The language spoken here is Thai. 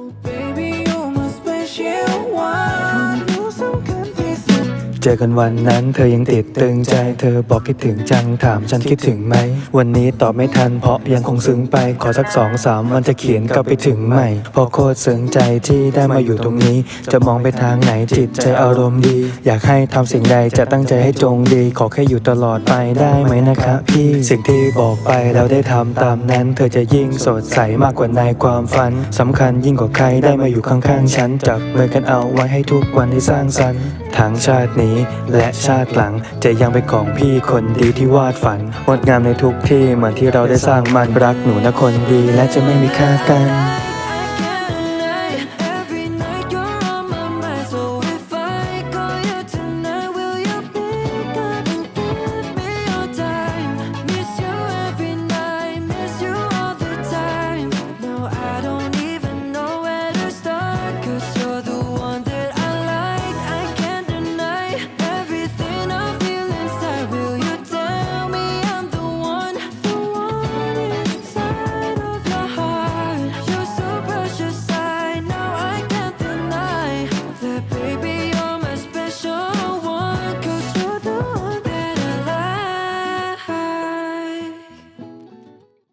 Oh baby เจอกันวันนั้น เธอยังติดตึงใจ เธอบอกคิดถึงจังถามฉันคิดถึงไหม วันนี้ตอบไม่ทันเพราะยังคงซึ้งไปขอสักสองสามวันจะเขียนกลับไปถึงใหม่ พอโคตรซึ้งใจที่ได้มาอยู่ตรงนี้ จะมองไปทางไหนจิตใจอารมณ์ดี อยากให้ทำสิ่งใดจะตั้งใจให้จงดี ขอแค่อยู่ตลอดไปได้ไหมนะคะพี่สิ่งที่บอกไปแล้วได้ทำตามนั้น เธอจะยิ่งสดใสมากกว่าในความฝันสำคัญยิ่งกว่าใครได้มาอยู่ข้างๆฉันจับมือกันเอาไว้ให้ทุกวันที่สร้างสรรค์ทั้งชาตินี้และชาติหลังจะยังเป็นของพี่คนดีที่วาดฝันงดงามในทุกที่เหมือนที่เราได้สร้างมันรักหนูนะคนดีและจะไม่มีค่ากัน